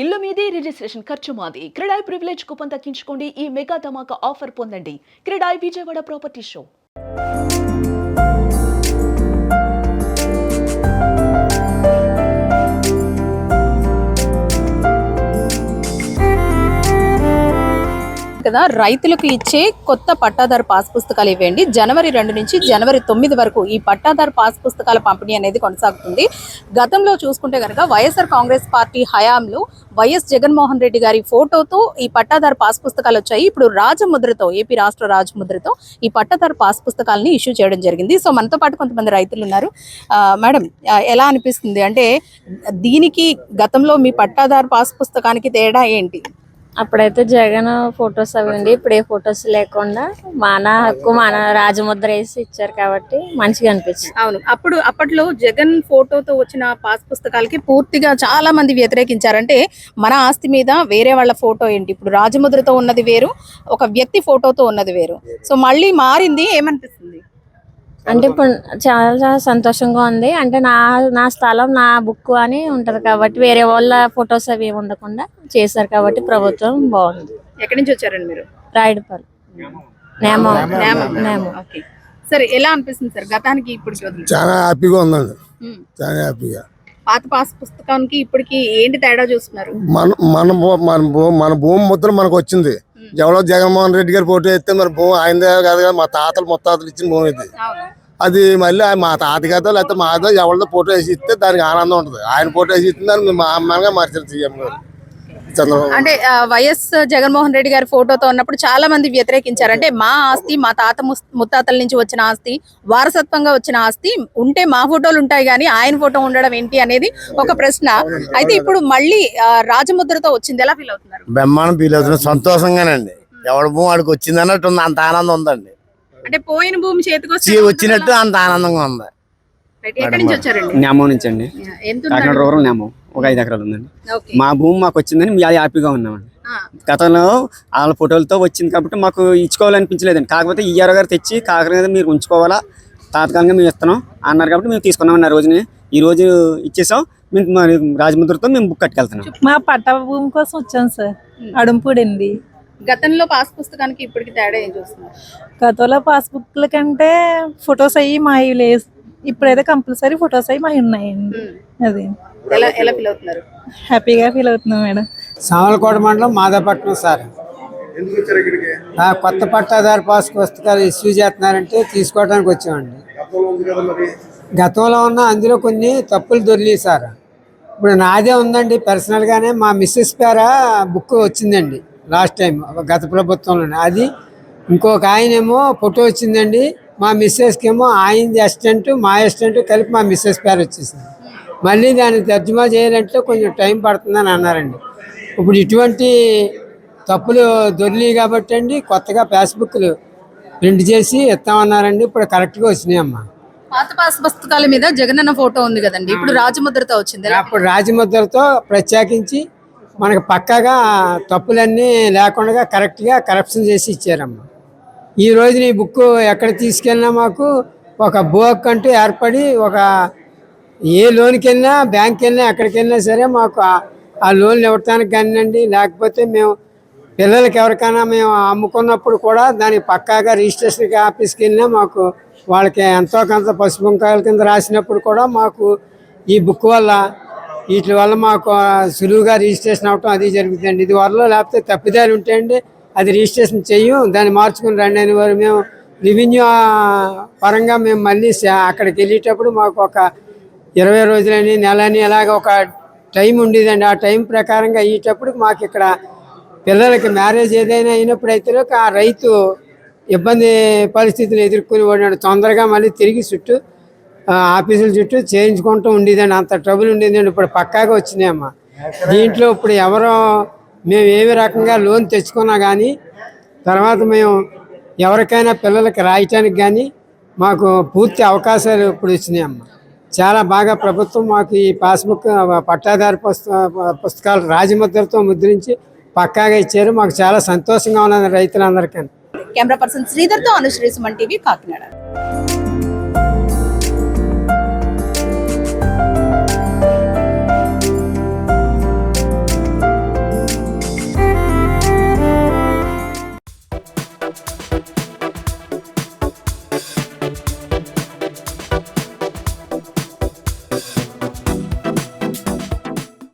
ఇల్లు మీది రిజిస్ట్రేషన్ ఖర్చు మాది. క్రెడాయ్ ప్రివిలేజ్ కూపన్ తగ్గించుకోండి ఈ మెగా ధమాకా ఆఫర్ పొందండి. CREDAI Vijayawada property show. కదా రైతులకు ఇచ్చే కొత్త పట్టాదారు పాస్ పుస్తకాలు ఇవ్వండి. జనవరి రెండు నుంచి జనవరి తొమ్మిది వరకు ఈ పట్టాదారు పాస్ పుస్తకాల పంపిణీ అనేది కొనసాగుతుంది. గతంలో చూసుకుంటే కనుక వైఎస్ఆర్ కాంగ్రెస్ పార్టీ హయాంలో వైఎస్ జగన్మోహన్ రెడ్డి గారి ఫోటోతో ఈ పట్టాదారు పాస్ పుస్తకాలు వచ్చాయి. ఇప్పుడు రాజముద్రతో ఏపీ రాష్ట్ర రాజముద్రతో ఈ పట్టాదారు పాస్ పుస్తకాలని ఇష్యూ చేయడం జరిగింది. సో మనతో పాటు కొంతమంది రైతులు ఉన్నారు. మేడం ఎలా అనిపిస్తుంది? అంటే దీనికి గతంలో మీ పట్టాదారు పాస్ పుస్తకానికి తేడా ఏంటి? అప్పుడైతే జగన్ ఫొటోస్ అవి ఉండి ఇప్పుడు ఏ ఫొటోస్ లేకుండా మన హక్కు మన రాజముద్ర వేసి ఇచ్చారు కాబట్టి మంచిగా అనిపించింది. అవును. అప్పుడు అప్పట్లో జగన్ ఫోటోతో వచ్చిన పాస్ పుస్తకాలకి పూర్తిగా చాలా మంది వ్యతిరేకించారంటే మన ఆస్తి మీద వేరే వాళ్ళ ఫోటో ఏంటి? ఇప్పుడు రాజముద్రతో ఉన్నది వేరు ఒక వ్యక్తి ఫోటోతో ఉన్నది వేరు. సో మళ్ళీ మారింది ఏమనిపిస్తుంది? అంటే ఇప్పుడు చాలా చాలా సంతోషంగా ఉంది. అంటే నా నా స్థలం నా బుక్ అని ఉంటది కాబట్టి వేరే వాళ్ళ ఫొటోస్ అవి ఉండకుండా చేశారు కాబట్టి ప్రభుత్వం బాగుంది. ఎక్కడి నుంచి వచ్చారండి మీరు? రాయుడుపల్లి. నేమో. నేమో. ఓకే. సరే ఎలా అనిపిస్తుంది సార్? గతానికి ఇప్పటికి వదిలి చాలా హ్యాపీగా ఉందండి. చాలా హ్యాపీగా. పాత పాస్ పుస్తకానికి ఇప్పటికి ఏంటి తేడా చూస్తున్నారు? మన మన భూ- మన భూ- మన భూమి ముద్ర మనకు వచ్చింది. ఎవరో జగన్మోహన్ రెడ్డి గారి ఫోటో ఎత్తే మరి భూమి ఆయనదే కాదు కదా మా తాతలు ముత్తాతలు ఇచ్చిన భూమి ఇది. అది మళ్ళీ మా తాత గారితో లేకపోతే మాదో ఎవరిదో ఫోటో వేసి ఇస్తే దానికి ఆనందం ఉంటుంది. ఆయన ఫోటో వేసి ఇస్తే దాన్ని మా అమ్మగా మార్చారు సీఎం గారు. అంటే వైఎస్ జగన్మోహన్ రెడ్డి గారి ఫోటోతో ఉన్నప్పుడు చాలా మంది వ్యతిరేకించారు. అంటే మా ఆస్తి మా తాత ముత్తాతల నుంచి వచ్చిన ఆస్తి వారసత్వంగా వచ్చిన ఆస్తి ఉంటే మా ఫోటోలు ఉంటాయి కానీ ఆయన ఫోటో ఉండడం ఏంటి అనేది ఒక ప్రశ్న. అయితే ఇప్పుడు మళ్ళీ రాజముద్రతో వచ్చింది ఎలా ఫీల్ అవుతున్నారు? బ్రహ్మాండం ఫీల్ అవుతుంది. సంతోషంగానండి. ఎవడ భూమి వాడికి వచ్చింది అన్నట్టు ఉంది. అంత ఆనందం ఉందండి. అంటే పోయిన భూమి చేతికి వచ్చినట్టు అంత ఆనందంగా ఉంది. ఎక్కడి నుంచి వచ్చారండి? నేమం నుంచి అండి కాకినాడ? రూరల్ నేమం ఒక ఐదు ఎకరాలు ఉందండి. ఓకే. మా భూమి మాకు వచ్చిందని మేము హ్యాపీగా ఉన్నామండి. గతంలో వాళ్ళ ఫోటోలతో వచ్చింది కాబట్టి మాకు ఇచ్చుకోవాలనిపించలేదండి. కాకపోతే ఈఆర్ గారు తెచ్చి కాకినాడ మీరు ఉంచుకోవాలా? తాత్కాలికంగా మేము ఇస్తున్నాం అన్నారు కాబట్టి మేము తీసుకున్నామండి ఆ రోజుని. ఈ రోజు ఇచ్చేసాం. మేము మరి రాజముద్రతో మేము బుక్ కట్టుకెళ్తున్నాం. మా పట్ట భూమి కోసం వచ్చాం సార్. అడుంపూడింది గతంలో పాస్ పుస్తకానికి ఇప్పటికి తేడా ఏం చూస్తున్నారు? గతంలో పాస్బుక్ల కంటే ఫొటోస్ అయ్యి మా లేదు ఇప్పుడైతే కంపల్సరీ ఫొటోస్ అయ్యి మా ఉన్నాయండి. అది. ఎలా ఎలా ఫీల్ అవుతున్నారు? హ్యాపీగా ఫీల్ అవుతున్నాం మేడం. సామలకోట మండలం మాదాపట్నం సార్. ఆ కొత్త పట్టాదారు పాస్ పుస్తకాలు ఇష్యూ చేస్తున్నారంటే తీసుకోవడానికి వచ్చామండి. గతంలో ఉన్న అందులో కొన్ని తప్పులు దొరికాయి సార్. ఇప్పుడు నాదే ఉందండి. పర్సనల్గానే మా మిస్సెస్ పేర బుక్ వచ్చిందండి లాస్ట్ టైం గత ప్రభుత్వంలోనే. అది ఇంకొక ఆయనేమో ఫోటో వచ్చిందండి. మా మిస్సెస్కి ఏమో ఆయన అసిస్టెంట్ మా అసిస్టెంట్ కలిపి మా మిస్సెస్ పేరు వచ్చేసింది. మళ్ళీ దాన్ని తర్జుమా చేయాలంటే కొంచెం టైం పడుతుందని అన్నారండి. ఇప్పుడు ఇటువంటి తప్పులు దొరికాయి కాబట్టి అండి కొత్తగా ఫేస్బుక్లు ప్రింట్ చేసి ఇస్తామన్నారండి. ఇప్పుడు కరెక్ట్గా వచ్చినాయమ్మా పాత పాస్ పుస్తకాల మీద జగనన్న ఫోటో ఉంది కదండి. ఇప్పుడు రాజముద్రతో వచ్చింది అప్పుడు రాజముద్రతో ప్రత్యేకించి మనకు పక్కాగా తప్పులన్నీ లేకుండా కరెక్ట్గా కరప్షన్ చేసి ఇచ్చారమ్మా. ఈ రోజున ఈ బుక్ ఎక్కడ తీసుకెళ్ళినా మాకు ఒక బుక్ అంటూ ఏర్పడి ఒక ఏ లోన్కి వెళ్ళినా బ్యాంక్కి వెళ్ళినా ఎక్కడికి వెళ్ళినా సరే మాకు ఆ- లోన్లు ఇవ్వటానికి కానివ్వండి లేకపోతే మేము పిల్లలకి ఎవరికైనా మేము అమ్ముకున్నప్పుడు కూడా దానికి పక్కాగా రిజిస్ట్రేషన్ ఆఫీస్కి వెళ్ళినా మాకు వాళ్ళకి ఎంతో కొంత పసుపు కింద రాసినప్పుడు కూడా మాకు ఈ బుక్ వల్ల వీటి వల్ల మాకు సులువుగా రిజిస్ట్రేషన్ అవటం అది జరుగుతుందండి. ఇది వరలో లేకపోతే తప్పిదాలు ఉంటాయండి. అది రిజిస్ట్రేషన్ చెయ్యం దాన్ని మార్చుకుని రండి అని వారు మేము రెవెన్యూ పరంగా మేము మళ్ళీ అక్కడికి వెళ్ళేటప్పుడు మాకు ఒక ఇరవై రోజులని నెలని అలాగ ఒక టైం ఉండేదండి. ఆ టైం ప్రకారంగా అయ్యేటప్పుడు మాకు ఇక్కడ పిల్లలకి మ్యారేజ్ ఏదైనా అయినప్పుడైతే ఆ రైతు ఇబ్బంది పరిస్థితులు ఎదుర్కొని ఉన్నాడు. తొందరగా మళ్ళీ తిరిగి చుట్టూ ఆఫీసుల చుట్టూ చేయించుకుంటూ ఉండేదండి. అంత ట్రబుల్ ఉండేదండి. ఇప్పుడు పక్కాగా వచ్చినాయమ్మా. దీంట్లో ఇప్పుడు ఎవరో మేము ఏమి రకంగా లోన్ తెచ్చుకున్నా కానీ తర్వాత మేము ఎవరికైనా పిల్లలకి రాయటానికి కానీ మాకు పూర్తి అవకాశాలు ఇప్పుడు వచ్చినాయమ్మా. చాలా బాగా ప్రభుత్వం మాకు ఈ పాస్బుక్ పట్టాదారు పుస్తకాలు రాజముద్రతో ముద్రించి పక్కాగా ఇచ్చారు. మాకు చాలా సంతోషంగా ఉన్నది రైతులందరికీ కెమెరా పర్సన్ శ్రీధర్తో అనుశ్రీ సుమన్ టీవీ కాకినాడ.